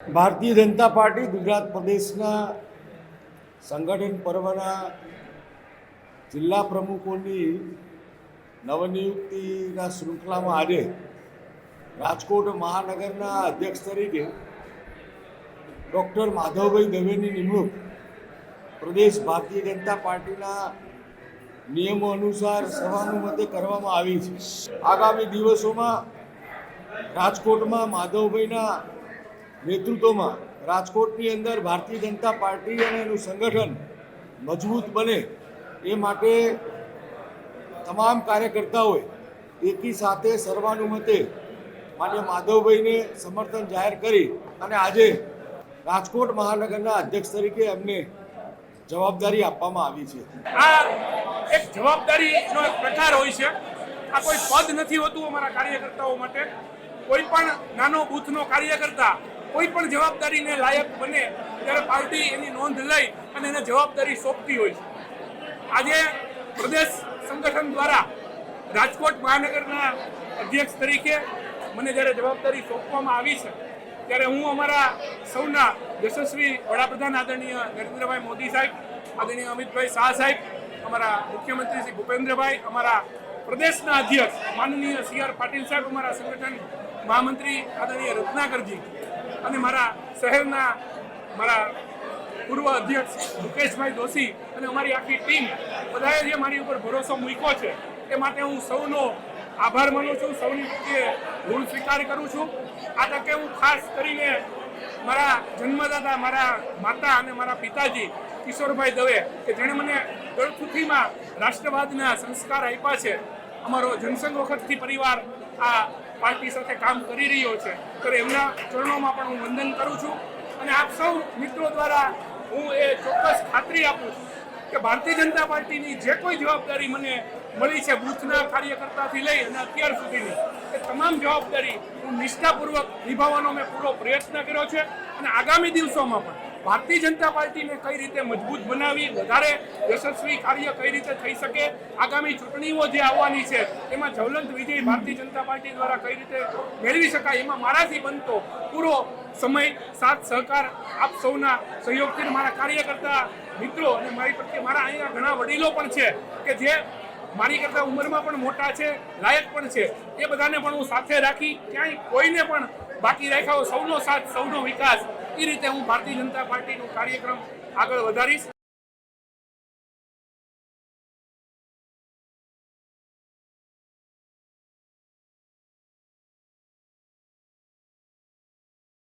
Bharatiya Janata party Gujarat પ્રદેશના સંગઠન પર્વના જિલ્લા પ્રમુખોની નવનિયુક્તિના શૃંખલામાં આજે રાજકોટ મહાનગરના અધ્યક્ષ તરીકે ડૉક્ટર માધવભાઈ દવેની નિમણૂક પ્રદેશ ભારતીય જનતા પાર્ટીના નિયમો અનુસાર સર્વાનુમતે કરવામાં આવી છે. આગામી દિવસોમાં રાજકોટમાં માધવભાઈના નેતૃત્વમાં રાજકોટની અંદર ભારતીય જનતા પાર્ટી અને એનું સંગઠન મજબૂત બને એ માટે તમામ કાર્યકર્તાઓએ એકી સાથે સર્વાનુમતે માન્ય માધવભાઈને સમર્થન જાહેર કરી અને આજે રાજકોટ મહાનગરના અધ્યક્ષ તરીકે એમને જવાબદારી આપવામાં આવી છે. આ એક જવાબદારીનો એક પ્રકાર હોય છે. આ કોઈ પદ નથી હોતું અમારા કાર્યકર્તાઓ માટે. કોઈ પણ નાનો બૂથનો કાર્યકર્તા કોઈ પણ જવાબદારીને લાયક બને ત્યારે પાર્ટી એની નોંધ લઈ અને એને જવાબદારી સોંપતી હોય છે. આજે પ્રદેશ સંગઠન દ્વારા રાજકોટ મહાનગરના અધ્યક્ષ તરીકે મને જ્યારે જવાબદારી સોંપવામાં આવી છે, ત્યારે હું અમારા સૌના યશસ્વી વડાપ્રધાન આદરણીય નરેન્દ્રભાઈ મોદી સાહેબ, આદરણીય અમિતભાઈ શાહ સાહેબ, અમારા મુખ્યમંત્રી શ્રી ભૂપેન્દ્રભાઈ, અમારા પ્રદેશના અધ્યક્ષ માનનીય સી આર પાટીલ સાહેબ, અમારા સંગઠન મહામંત્રી આદરણીય રત્નાકરજી અને મારા શહેરના મારા પૂર્વ અધ્યક્ષ મુકેશભાઈ દોશી અને અમારી આખી ટીમ બધાએ જે મારી ઉપર ભરોસો મૂક્યો છે, એ માટે હું સૌનો આભાર માનું છું, સૌની ઋણ સ્વીકાર કરું છું. આ તકે હું ખાસ કરીને મારા જન્મદાતા, મારા માતા અને મારા પિતાજી કિશોરભાઈ દવે, કે જેણે મને ગળથુથીમાં રાષ્ટ્રવાદના સંસ્કાર આપ્યા છે, અમારો જનસંઘ વખતથી પરિવાર આ પાર્ટી સાથે કામ કરી રહ્યો છે. તો એમના ચરણોમાં પણ હું વંદન કરું છું અને આપ સૌ મિત્રો દ્વારા હું એ ચોક્કસ ખાતરી આપું છું કે ભારતીય જનતા પાર્ટીની જે કોઈ જવાબદારી મને મળી છે બૂથના કાર્યકર્તાથી લઈ અને અત્યાર સુધીની, એ તમામ જવાબદારી હું નિષ્ઠાપૂર્વક નિભાવવાનો મેં પૂરો પ્રયત્ન કર્યો છે અને આગામી દિવસોમાં પણ ભારતીય જનતા પાર્ટીને કઈ રીતે મજબૂત બનાવી, વધારે યશસ્વી કાર્ય કઈ રીતે થઈ શકે, આગામી ચૂંટણીઓ જે આવવાની છે, એમાં જ્વલંત વિજય ભારતીય જનતા પાર્ટી દ્વારા કઈ રીતે મેળવી શકાય, એમાં મારાથી બનતો પૂરો સમય, સાથ, સહકાર આપ સૌના સહયોગથી મારા કાર્યકર્તા મિત્રો અને મારી પ્રત્યે મારા અહીંયા ઘણા વડીલો પણ છે કે જે મારી કરતા ઉંમરમાં પણ મોટા છે, લાયક પણ છે, એ બધાને પણ હું સાથે રાખી, ક્યાંય કોઈને પણ બાકી રાખ્યા સૌનો સાથ, સૌનો વિકાસ એ રીતે હું ભારતીય જનતા પાર્ટીનો કાર્યક્રમ આગળ વધારીશ.